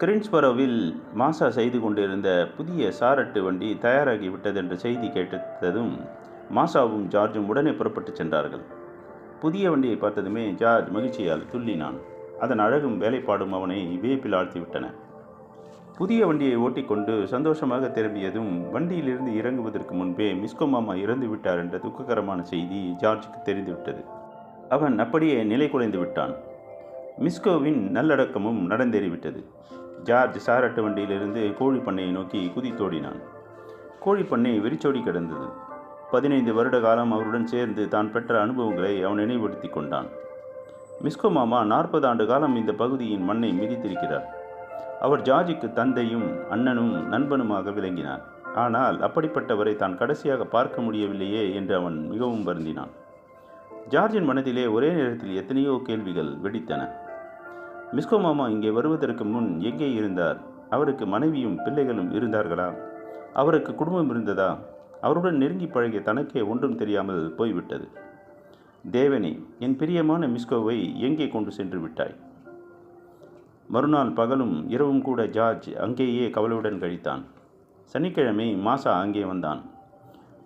கிரின்ஸ்பரோவில் மாசா செய்து கொண்டிருந்த புதிய சாரட்டு வண்டி தயாராகி விட்டதென்ற செய்தி கேட்டதும் மாசாவும் ஜார்ஜும் உடனே புறப்பட்டு சென்றார்கள். புதிய வண்டியை பார்த்ததுமே ஜார்ஜ் மகிழ்ச்சியால் துள்ளினான். அதன் அழகும் வேலைப்பாடும் அவனை வியப்பில் ஆழ்த்திவிட்டன. புதிய வண்டியை ஓட்டிக்கொண்டு சந்தோஷமாக திரும்பியதும் வண்டியிலிருந்து இறங்குவதற்கு முன்பே மிஸ்கோ மாமா இறந்து விட்டார் என்ற துக்ககரமான செய்தி ஜார்ஜுக்கு தெரிந்துவிட்டது. அவன் அப்படியே நிலை குலைந்து விட்டான். மிஸ்கோவின் நல்லடக்கமும் நடந்தேறிவிட்டது. ஜார்ஜ் சாரட்டு வண்டியிலிருந்து கோழி பண்ணையை நோக்கி குதித்தோடினான். கோழி பண்ணை வெறிச்சோடி கிடந்தது. பதினைந்து வருட காலம் அவருடன் சேர்ந்து தான் பெற்ற அனுபவங்களை அவன் நினைவுபடுத்தி கொண்டான். மிஸ்கோ மாமா நாற்பது ஆண்டு காலம் இந்த பகுதியின் மண்ணை மிதித்திருக்கிறார். அவர் ஜார்ஜுக்கு தந்தையும் அண்ணனும் நண்பனுமாக விளங்கினார். ஆனால் அப்படிப்பட்டவரை தான் கடைசியாக பார்க்க முடியவில்லையே என்று அவன் மிகவும் வருந்தினான். ஜார்ஜின் மனதிலே ஒரே நேரத்தில் எத்தனையோ கேள்விகள் வெடித்தன. மிஸ்கோ மாமா இங்கே வருவதற்கு முன் எங்கே இருந்தார்? அவருக்கு மனைவியும் பிள்ளைகளும் இருந்தார்களா? அவருக்கு குடும்பம் இருந்ததா? அவருடன் நெருங்கி பழகிய தனக்கே ஒன்றும் தெரியாமல் போய்விட்டது. தேவனே என் பிரியமான மிஸ்கோவை எங்கே கொண்டு சென்று விட்டாய்? மறுநாள் பகலும் இரவும் கூட ஜார்ஜ் அங்கேயே கவலையுடன் கழித்தான். சனிக்கிழமை மாசா அங்கே வந்தான்.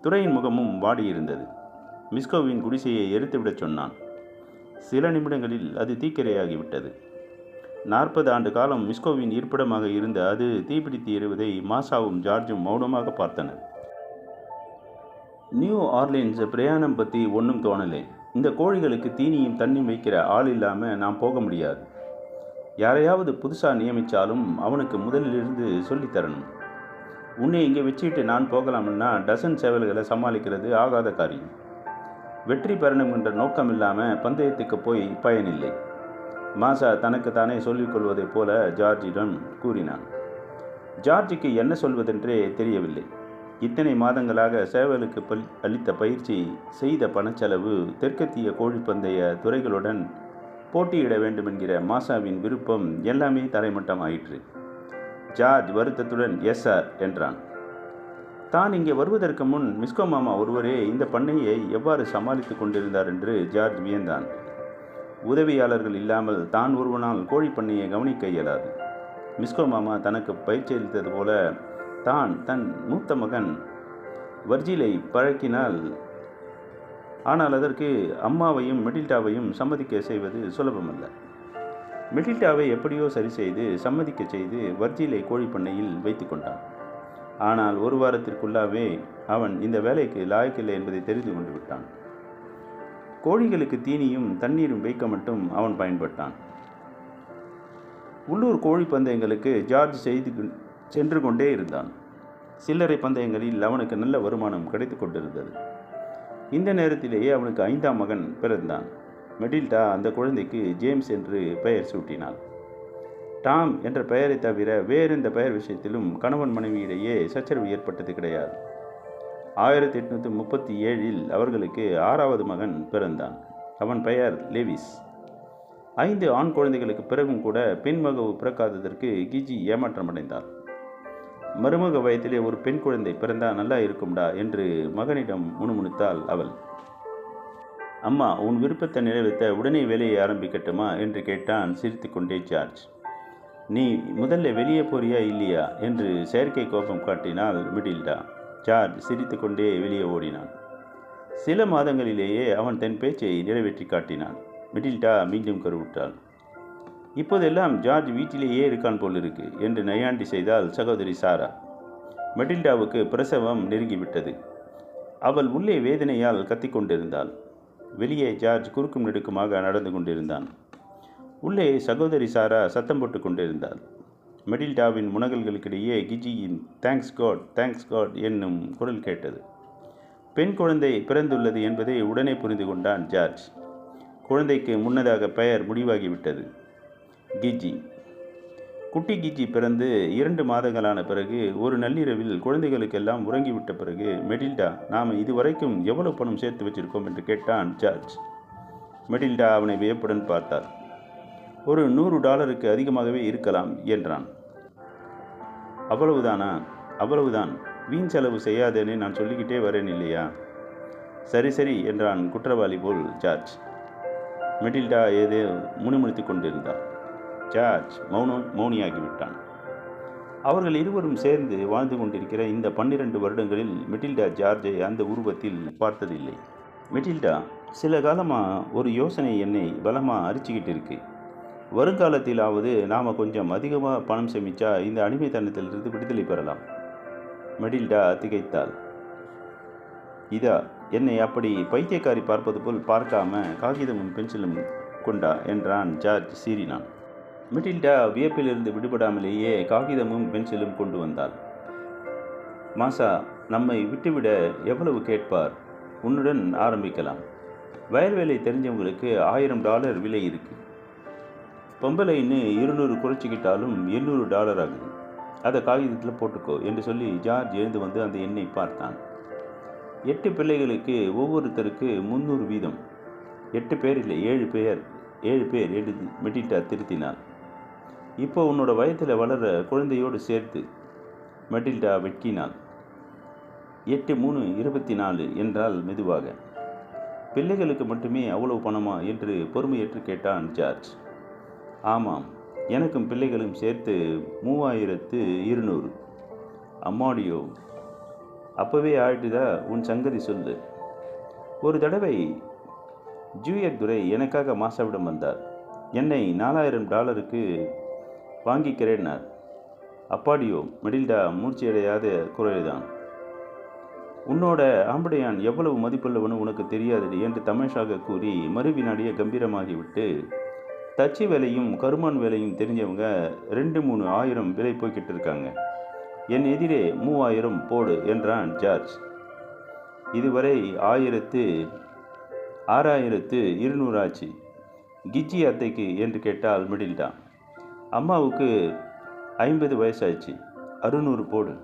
துறையின் முகமும் வாடியிருந்தது. மிஸ்கோவின் குடிசையை எரித்துவிடச் சொன்னான். சில நிமிடங்களில் அது தீக்கிரையாகிவிட்டது. நாற்பது ஆண்டு காலம் மிஸ்கோவின் இருப்பிடமாக இருந்த அது தீப்பிடித்து எறிவதை மாசாவும் ஜார்ஜும் மௌனமாக பார்த்தனர். நியூ ஆர்லின்ஸ் பிரயாணம் பற்றி ஒன்றும் தோணலை இந்த கோழிகளுக்கு தீனியும் தண்ணியும் வைக்கிற ஆள் இல்லாமல் நாம் போக முடியாது. யாரையாவது புதுசாக நியமித்தாலும் அவனுக்கு முதலிலிருந்து சொல்லித்தரணும் உன்னை இங்கே வச்சுக்கிட்டு நான் போகலாம்னா டசன் சேவல்களை சமாளிக்கிறது ஆகாத காரியம். வெற்றி பெறணும் என்ற நோக்கம் இல்லாமல் பந்தயத்துக்கு போய் பயனில்லை. மாசா தனக்கு தானே சொல்லிக்கொள்வதைப் போல ஜார்ஜிடம் கூறினான். ஜார்ஜுக்கு என்ன சொல்வதென்றே தெரியவில்லை. இத்தனை மாதங்களாக சேவலுக்கு பல் அளித்த பயிற்சி செய்த பணச்செலவு தெற்கத்திய கோழிப்பந்தய துறைகளுடன் போட்டியிட வேண்டும் என்கிற மாசாவின் விருப்பம் எல்லாமே தரைமட்டம் ஆயிற்று ஜார்ஜ் வருத்தத்துடன் எஸ் சார் என்றான். தான் இங்கே வருவதற்கு முன் மிஸ்கோ மாமா ஒருவரே இந்த பண்ணையை எவ்வாறு சமாளித்து கொண்டிருந்தார்? என்று ஜார்ஜ் வியந்தான். உதவியாளர்கள் இல்லாமல் தான் ஒருவனால் கோழி பண்ணையை கவனிக்க இயலாது. மிஸ்கோ மாமா தனக்கு பயிற்சி அளித்தது போல தான் தன் மூத்த மகன் வர்ஜிலை பழக்கினால் ஆனால் அதற்கு அம்மாவையும் மெடில்டாவையும் சம்மதிக்க செய்வது சுலபமல்ல. மெடில்டாவை எப்படியோ சரி செய்து சம்மதிக்க செய்து வர்ஜிலை கோழிப்பண்ணையில் வைத்து கொண்டான். ஆனால் ஒரு வாரத்திற்குள்ளாவே அவன் இந்த வேலைக்கு லாயக்கில்லை என்பதை தெரிந்து கொண்டு விட்டான். கோழிகளுக்கு தீனியும் தண்ணீரும் வைக்க மட்டும் அவன் பயன்பட்டான். உள்ளூர் கோழி பந்தயங்களுக்கு ஜார்ஜ் செய்து சென்று கொண்டே இருந்தான். சில்லறை பந்தயங்களில் அவனுக்கு நல்ல வருமானம் கிடைத்து கொண்டிருந்தது. இந்த நேரத்திலேயே அவனுக்கு ஐந்தாம் மகன் பிறந்தான். மெடில்டா அந்த குழந்தைக்கு ஜேம்ஸ் என்று பெயர் சூட்டினாள். டாம் என்ற பெயரை தவிர வேறெந்த பெயர் விஷயத்திலும் கணவன் மனைவியிடையே சச்சரவு ஏற்பட்டது கிடையாது. ஆயிரத்தி எட்நூற்றி முப்பத்தி ஏழில் அவர்களுக்கு ஆறாவது மகன் பிறந்தான். அவன் பெயர் லேவிஸ். ஐந்து ஆண் குழந்தைகளுக்கு பிறகும் கூட பெண் மகவு பிறக்காததற்கு கிஜி ஏமாற்றம் அடைந்தார் மருமக வயத்திலே ஒரு பெண் குழந்தை பிறந்தா நல்லா இருக்கும்டா என்று மகனிடம் முணுமுணுத்தாள் அவள். அம்மா உன் விருப்பத்தை நிறைவேற்ற உடனே வேலையை ஆரம்பிக்கட்டுமா? என்று கேட்டான் சிரித்துக்கொண்டே ஜார்ஜ். நீ முதல்ல வெளியே போறியா இல்லையா? என்று செயற்கை கோபம் காட்டினாள் மிடில்டா. ஜார்ஜ் சிரித்துக்கொண்டே வெளியே ஓடினான். சில மாதங்களிலேயே அவன் தன் பேச்சை நிறைவேற்றி காட்டினான். மிடில்டா மீண்டும் கருவுற்றாள். இப்போதெல்லாம் ஜார்ஜ் வீட்டிலேயே இருக்கான் போல் இருக்கு என்று நையாண்டி செய்தால் சகோதரி சாரா. மெடில்டாவுக்கு பிரசவம் நெருங்கிவிட்டது. அவள் உள்ளே வேதனையால் கத்திக்கொண்டிருந்தாள். வெளியே ஜார்ஜ் குறுக்கும் நெடுக்குமாக நடந்து கொண்டிருந்தான். உள்ளே சகோதரி சாரா சத்தம் போட்டு கொண்டிருந்தாள். மெடில்டாவின் முனகல்களுக்கிடையே கிஜியின் தேங்க்ஸ் காட் தேங்க்ஸ் காட் என்னும் குரல் கேட்டது. பெண் குழந்தை பிறந்துள்ளது என்பதை உடனே புரிந்து கொண்டான் ஜார்ஜ். குழந்தைக்கு முன்னதாக பெயர் முடிவாகிவிட்டது. கிஜி. குட்டி கிஜி பிறந்து இரண்டு மாதங்களான பிறகு ஒரு நள்ளிரவில் குழந்தைகளுக்கெல்லாம் உறங்கிவிட்ட பிறகு மெடில்டா நாம் இதுவரைக்கும் எவ்வளவு பணம் சேர்த்து வச்சிருக்கோம்? என்று கேட்டான் ஜார்ஜ். மெடில்டா அவனை வியப்புடன் பார்த்தார். ஒரு நூறு டாலருக்கு அதிகமாகவே இருக்கலாம் என்றான். அவ்வளவுதானா? அவ்வளவுதான். வீண் செலவு செய்யாதேன்னு நான் சொல்லிக்கிட்டே வரேன் இல்லையா? சரி சரி என்றான் குற்றவாளி போல் ஜார்ஜ். மெட்டில்டா ஏதோ முணுமுணுத்து கொண்டிருந்தார் ஜார்ஜ் மௌனம் மௌனியாகிவிட்டான். அவர்கள் இருவரும் சேர்ந்து வாழ்ந்து கொண்டிருக்கிற இந்த பன்னிரண்டு வருடங்களில் மெட்டில்டா ஜார்ஜை அந்த உருவத்தில் பார்த்ததில்லை. மெட்டில்டா சில காலமாக ஒரு யோசனை என்னை பலமாக அரிச்சுக்கிட்டு இருக்குது வருங்காலத்திலாவது நாம் கொஞ்சம் அதிகமாக பணம் சேமித்தா இந்த அடிமைத்தனத்திலிருந்து விடுதலை பெறலாம். மெடில்டா திகைத்தாள். இதா என்னை அப்படி பைத்தியக்காரி பார்ப்பது போல் பார்க்காம காகிதமும் பென்சிலும் கொண்டா என்றான் ஜார்ஜ் சீறினான். மெட்டில்டா வியப்பிலிருந்து விடுபடாமலேயே காகிதமும் பென்சிலும் கொண்டு வந்தாள். மாசா நம்மை விட்டுவிட எவ்வளவு கேட்பார்? உன்னுடன் ஆரம்பிக்கலாம். வயல்வேலை தெரிஞ்சவங்களுக்கு ஆயிரம் டாலர் விலை இருக்குது பொம்பளைன்னு இருநூறு குறைச்சிக்கிட்டாலும் எண்ணூறு டாலர் ஆகுது. அதை காகிதத்தில் போட்டுக்கோ என்று சொல்லி ஜார்ஜ் எழுந்து வந்து அந்த எண்ணை பார்த்தான். எட்டு பிள்ளைகளுக்கு ஒவ்வொருத்தருக்கு முந்நூறு வீதம். எட்டு பேர் இல்லை ஏழு பேர் ஏழு பேர் எழுதி மெட்டிட்டா திருத்தினான். இப்போ உன்னோட வயத்தில் வளர குழந்தையோடு சேர்த்து மெட்டில்டா வெட்கினாள் எட்டு மூணு இருபத்தி நாலு என்றால் மெதுவாக பிள்ளைகளுக்கு மட்டுமே அவ்வளவு பணமா என்று பொறுமையற்று கேட்டான் ஜார்ஜ். ஆமாம் எனக்கும் பிள்ளைகளும் சேர்த்து மூவாயிரத்து இருநூறு. அம்மாடியோ அப்போவே ஆயிட்டுதா உன் சங்கதி சொல்லு. ஒரு தடவை ஜூயர் துரை எனக்காக மாசாவிடம் வந்தார். என்னை நாலாயிரம் டாலருக்கு வாங்கிக்கிறேன்னார். அப்பாடியோ மெடில்டா மூர்ச்சியடையாத குரல்தான். உன்னோட ஆம்படையான் எவ்வளவு மதிப்புள்ளவனு உனக்கு தெரியாது என்று தமிஷாக கூறி மறுவினாடியே கம்பீரமாகிவிட்டு தச்சு வேலையும் கருமான் வேலையும் தெரிஞ்சவங்க ரெண்டு மூணு ஆயிரம் விலை போய்கிட்டு இருக்காங்க. என் எதிரே மூவாயிரம் போடு என்றான் ஜார்ஜ். இதுவரை ஆயிரத்து ஆறாயிரத்து இருநூறு ஆச்சு. கிஜி அத்தைக்கு என்று கேட்டால் மிடில்டா அம்மாவுக்கு ஐம்பது வயசாச்சு. அறுநூறு போடு.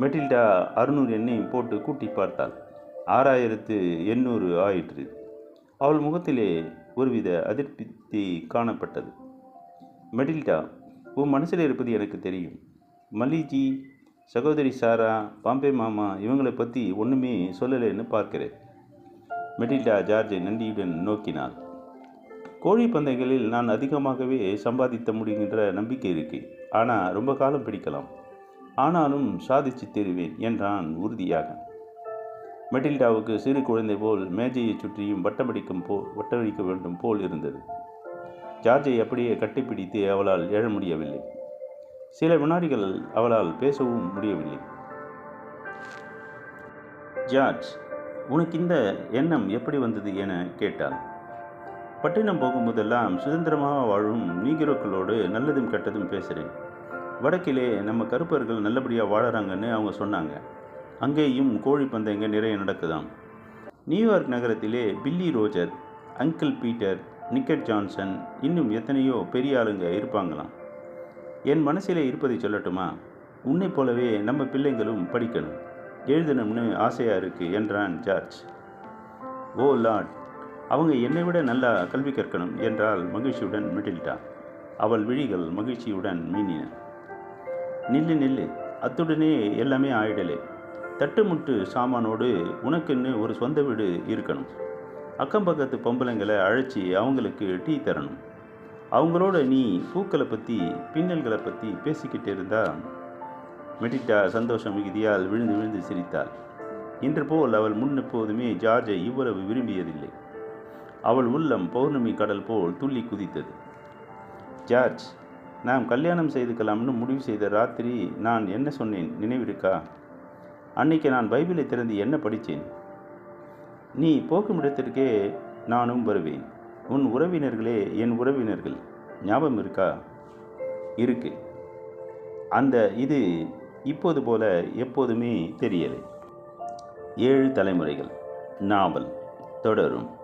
மெட்டில்டா அறுநூறு எண்ணையும் போட்டு கூட்டி பார்த்தாள். ஆறாயிரத்து எண்ணூறு ஆயிற்று. அவள் முகத்திலே ஒருவித அதிருப்தி காணப்பட்டது. மெடில்டா உன் மனசில் இருப்பது எனக்கு தெரியும். மல்லிஜி சகோதரி சாரா பாம்பே மாமா இவங்களை பற்றி ஒன்றுமே சொல்லலைன்னு பார்க்கிறேன். மெடில்டா ஜார்ஜை நன்றியுடன் நோக்கினாள். கோழி பந்தயங்களில் நான் அதிகமாகவே சம்பாதித்த முடிகின்ற நம்பிக்கை இருக்கு. ஆனால் ரொம்ப காலம் பிடிக்கலாம். ஆனாலும் சாதிச்சு தருவேன் என்றான் உறுதியாக. மெட்டில்டாவுக்கு சிறு குழந்தை போல் மேஜையை சுற்றியும் வட்டமடிக்கும் போ வட்டமடிக்க வேண்டும் போல் இருந்தது. ஜார்ஜை அப்படியே கட்டிப்பிடித்து அவளால் எழ முடியவில்லை. சில வினாடிகள் அவளால் பேசவும் முடியவில்லை. ஜார்ஜ் உனக்கு இந்த எண்ணம் எப்படி வந்தது? என கேட்டாள். பட்டினம் போகும்போதெல்லாம் சுதந்திரமாக வாழும் நீகிரோக்களோடு நல்லதும் கெட்டதும் பேசுகிறேன். வடக்கிலே நம்ம கருப்பர்கள் நல்லபடியாக வாழறாங்கன்னு அவங்க சொன்னாங்க. அங்கேயும் கோழி பந்தயங்கள் நிறைய நடக்குதாம். நியூயார்க் நகரத்திலே பில்லி ரோஜர் அங்கிள் பீட்டர் நிக்கட் ஜான்சன் இன்னும் எத்தனையோ பெரிய ஆளுங்க இருப்பாங்களாம். என் மனசிலே இருப்பதை சொல்லட்டுமா? உன்னை போலவே நம்ம பிள்ளைங்களும் படிக்கணும். எழுதணும்னு ஆசையாக இருக்குது என்றான் ஜார்ஜ். ஓ லார்ட் அவங்க என்னை விட நல்லா கல்வி கற்கணும் என்றால் மகிழ்ச்சியுடன் மிடில்டா அவள் விழிகள் மகிழ்ச்சியுடன் மீனின. நில்லு நில்லு அத்துடனே எல்லாமே ஆயிடலே. தட்டுமுட்டு சாமானோடு உனக்குன்னு ஒரு சொந்த வீடு இருக்கணும். அக்கம் பக்கத்து பொம்பளைங்களை அழைச்சி அவங்களுக்கு டீ தரணும். அவங்களோட நீ பூக்களை பற்றி பின்னல்களை பற்றி பேசிக்கிட்டு இருந்தால் மெட்டிட்டா சந்தோஷம் மிகுதியால் விழுந்து விழுந்து சிரித்தாள். இன்று போல் அவள் முன் எப்போதுமே ஜார்ஜை இவ்வளவு விரும்பியதில்லை. அவள் உள்ளம் பௌர்ணமி கடல் போல் துள்ளி குதித்தது. ஜார்ஜ் நாம் கல்யாணம் செய்துக்கலாம்னு முடிவு செய்த ராத்திரி நான் என்ன சொன்னேன் நினைவிருக்கா? அன்னைக்கு நான் பைபிளை திறந்து என்ன படித்தேன்? நீ போக்கும் இடத்திற்கே நானும் வருவேன். உன் உறவினர்களே என் உறவினர்கள். ஞாபகம் இருக்கா? இருக்கு. அந்த இது இப்போது போல எப்போதுமே தெரியலை. ஏழு தலைமுறைகள். நாவல். தொடரும்.